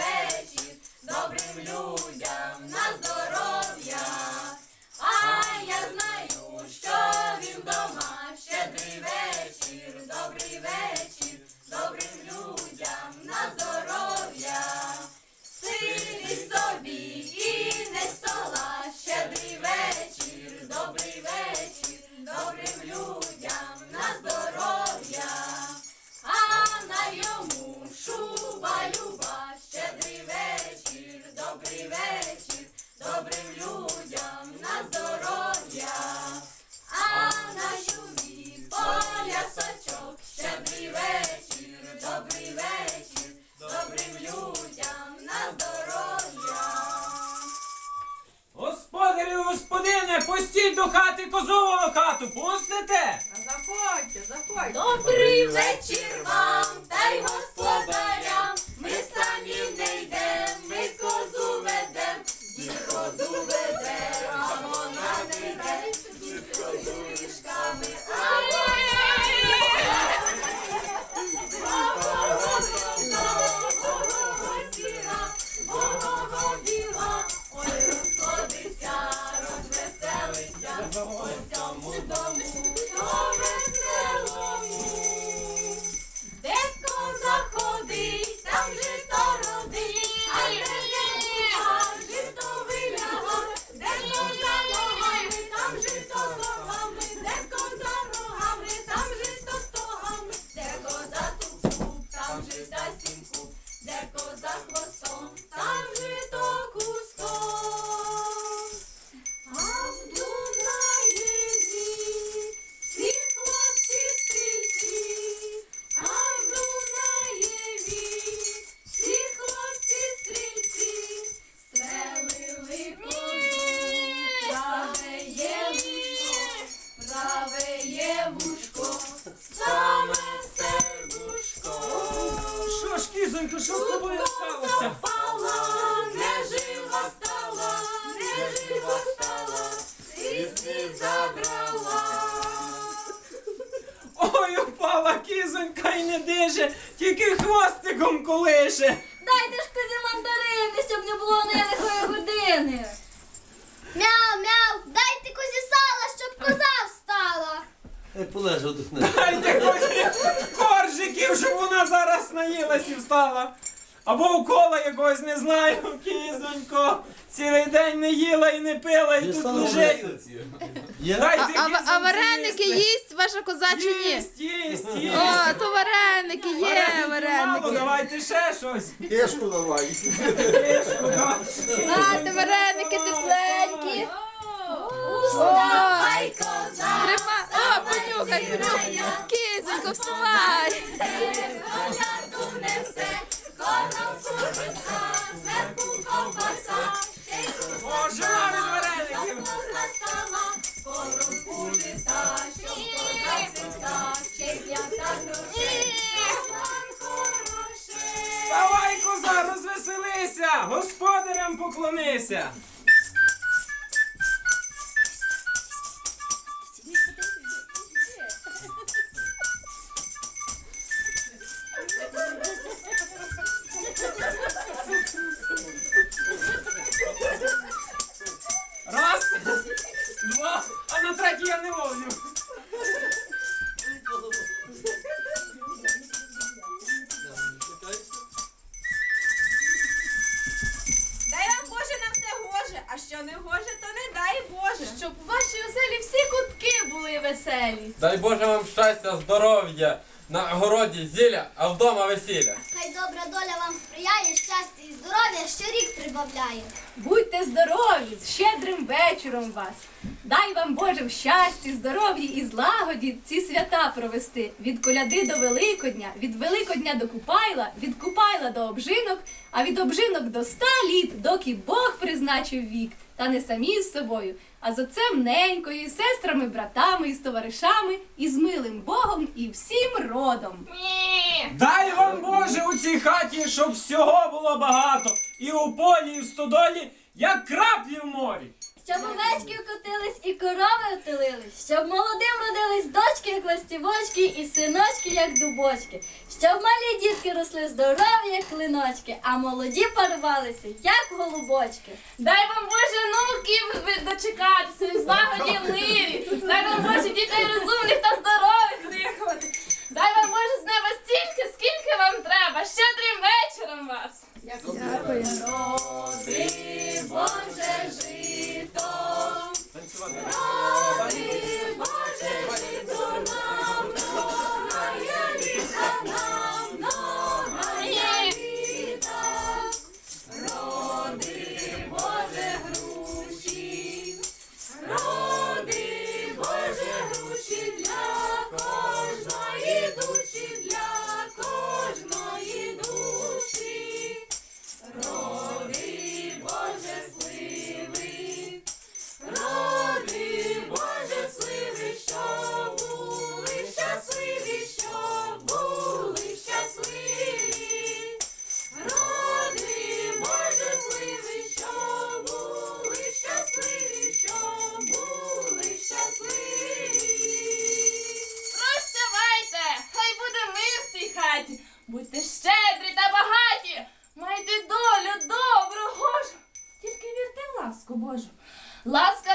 вечір добрим людям на здоров'я. А я знаю, що він дома. Щедрий вечір, добрий вечір, добрим людям на здоров'я. Сиди собі і не стола. Щедрий вечір, добрий вечір, добрим людям на здоров'я. А на його розвеселися, у цьому дому, Що кізонько, що з тобою сталося? Запала, не жива стала, не жива стала, сісні забрала. Ой, упала кізонька і не диже, тільки хвостиком колише. Дайте ж козі мандарини, щоб не було нелихої години. Мяу, мяу, дайте козі сала, щоб коза встала. Хай полежа отдихне. Дайте козі наїлась і встала. Або укола якогось не знаю, кізонько. Цілий день не їла і не пила, і тут лежить. Дайте А, а, а вареники їсти. їсть ваша коза чи ні? Їсть, їсть, їсть. О, то вареники, є Вареників мало, вареники. давайте ще щось. Кишку давай. Кишку, да. Нате вареники тепленькі. Вставай, começa. А що не гоже, то не дай Боже. Щоб у вашій оселі всі кутки були веселі. Дай Боже вам щастя, здоров'я, на городі зілля, а вдома весілля. Добра доля вам сприяє, щастя і здоров'я щорік прибавляє. Будьте здорові, з щедрим вечором вас. Дай вам Боже в щасті, здоров'ї і злагоді ці свята провести. Від коляди до Великодня, від Великодня до Купайла, від Купайла до обжинок, а від обжинок до ста літ, доки Бог призначив вік. Та не самі з собою, а з отцем ненькою, і сестрами, братами, і з товаришами, і з милим Богом, і всім родом. Дай вам Боже у цій хаті, щоб всього було багато. І у полі, і в стодолі, як краплі в морі. Щоб овечки вкотились і корови отелились, щоб молодим родились дочки, як ластівочки, і синочки, як дубочки, щоб малі дітки росли здорові, як клиночки, а молоді парувалися, як голубочки. Дай вам Боже внуків ви дочекатися, злагоді мирі. Дай вам Bye. Боже. Ласка.